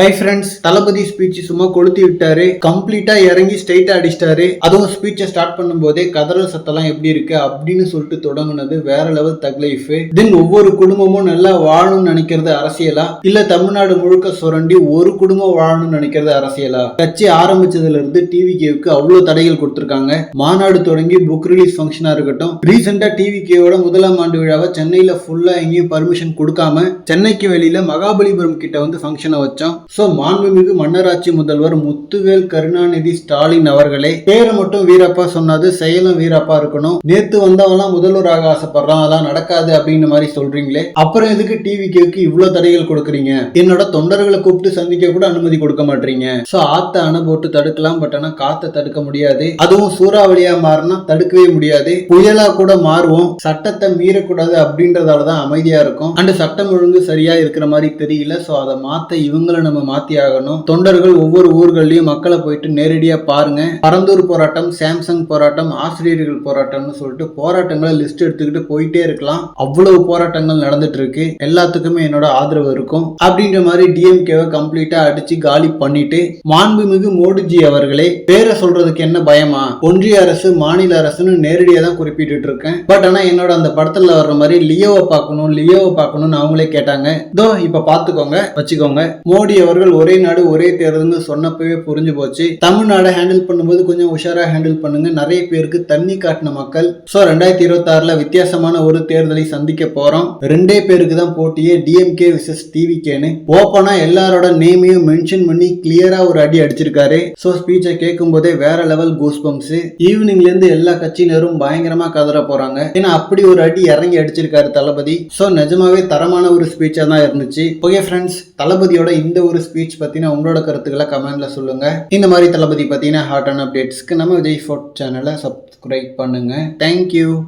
Hi friends தளபதி speech சும்மா கொளுத்தி விட்டாரு. கம்ப்ளீட்டா இறங்கி ஸ்ட்ரைட்டா அடிச்சிட்டாரு. அதுவும் ஸ்பீச்சை ஸ்டார்ட் பண்ணும்போதே கதறல் சத்தம்லாம் எப்படி இருக்கு அப்படின்னு சொல்லிட்டு தொடங்குனது வேற லெவல் தக் லைஃப் தென் ஒவ்வொரு குடும்பமும் நல்லா வாழணும்னு நினைக்கிறது அரசியலா? இல்ல தமிழ்நாடு முழுக்க சுரண்டி ஒரு குடும்பம் வாழணும்னு நினைக்கிறது அரசியலா? கட்சி ஆரம்பிச்சதுல இருந்து டிவி கேவுக்கு அவ்வளவு தடைகள் கொடுத்திருக்காங்க. மாநாடு தொடங்கி புக் ரிலீஸ் ஃபங்க்ஷனா இருக்கட்டும். ரீசெண்டா டிவி கேவோட முதலாம் ஆண்டு விழாவை சென்னையில ஃபுல்லா எங்கேயும் பர்மிஷன் கொடுக்காம சென்னைக்கு வெளியில மகாபலிபுரம் கிட்ட வந்து ஃபங்க்ஷனை வச்சோம். சோ மாண்புமிகு மன்னராட்சி முதல்வர் முத்துவேல் கருணாநிதி ஸ்டாலின் அவர்களே பேரு மட்டும் வீரப்பா சொன்னது செயலும் வீரப்பா இருக்கணும். நேத்து வந்தவெல்லாம் முதல்வராக ஆசைப்படுறான் அதெல்லாம் நடக்காது அப்படின்னு மாதிரி சொல்றீங்களே. அப்புறம் எதுக்கு டிவி கேக்கு இவ்வளவு தடைகள் கொடுக்குறீங்க? என்னோட தொண்டர்களை கூப்பிட்டு சந்திக்க கூட அனுமதி கொடுக்க மாட்டீங்க. சோ ஆத்த அணை போட்டு தடுக்கலாம் பட் ஆனா காத்த தடுக்க முடியாது. அதுவும் சூறாவளியா மாறினா தடுக்கவே முடியாது. புயலா கூட மாறுவோம். சட்டத்தை மீறக்கூடாது அப்படின்றதால தான் அமைதியா இருக்கும். அண்ட் சட்டம் ஒழுங்கு சரியா இருக்கிற மாதிரி தெரியல. சோ அதை மாத்த இவங்களை நம்ம மாத்தி ஆகணும் தொண்டர்கள் ஒவ்வொரு ஊர்கள்லயும் மக்களை போயிட்டு நேரடியா பாருங்க. பரந்தூர் போராட்டம் சாம்சங் போராட்டம் ஆசிரியர்கள் போராட்டம்னு சொல்லிட்டு போராட்டங்களை லிஸ்ட் எடுத்துக்கிட்டு போயிட்டே இருக்கலாம். அவ்வளவு போராட்டங்கள் நடந்துட்டு இருக்கு. எல்லாத்துக்குமே என்னோட ஆதரவு இருக்கும். அப்படின்ற மாதிரி டிஎம்கேவை கம்ப்ளீட்டா அடிச்சு காலி பண்ணிட்டு மாண்புமிகு மோடிஜி அவர்களே பேரை சொல்றதுக்கு என்ன பயமா? ஒன்றிய அரசு மாநில அரசுன்னு நேரடியா தான் குறிப்பிட்டு இருக்கேன். பட் ஆனா என்னோட அந்த படத்துல வர்ற மாதிரி லியோவை பார்க்கணும் லியோவை பார்க்கணும்னு அவங்களே கேட்டாங்க. இதோ இப்ப பாத்துக்கோங்க வச்சுக்கோங்க. மோடி அவர்கள் ஒரே நாடு ஒரே தேர்தல்னு சொன்னப்பவே புரிஞ்சு போச்சு. தமிழ்நாடை ஹேண்டில் பண்ணும்போது கொஞ்சம் உஷாரா ஹேண்டில் பண்ணுங்க. நிறைய பேருக்கு தண்ணி காட்டின மக்கள். சோ ரெண்டாயிரத்தி இருபத்தி ஆறுல வித்தியாசமான ஒரு தேர்தலை சந்திக்க போறோம். ரெண்டே பேருக்கு தான் போட்டியே. டிஎம்கே விசஸ் டிவிகேன்னு ஓப்பனா எல்லாரோட நேமையும் மென்ஷன் பண்ணி கிளியரா ஒரு அடி அடிச்சிருக்காரு. சோ ஸ்பீச்சை கேட்கும் போதே வேற லெவல் கூஸ் பம்ப்ஸ் ஈவினிங்ல இருந்து எல்லா கட்சியினரும் பயங்கரமா கதற போறாங்க. ஏன்னா அப்படி ஒரு அடி இறங்கி அடிச்சிருக்காரு தளபதி. சோ நிஜமாவே தரமான ஒரு ஸ்பீச்சா தான் இருந்துச்சு. ஓகே ஃப்ரெண்ட்ஸ் தளபதியோட இந்த ஒரு ஸ்பீச் பற்றின உங்களோட கருத்துக்களை கமெண்ட்டில் சொல்லுங்கள் இந்த மாதிரி தளபதி பார்த்தீங்கன்னா ஹாட் அண்ட் அப்டேட்ஸ்க்கு நம்ம விஜய் ஃபோர்ட் சேனலை சப்ஸ்கிரைப் பண்ணுங்க. Thank you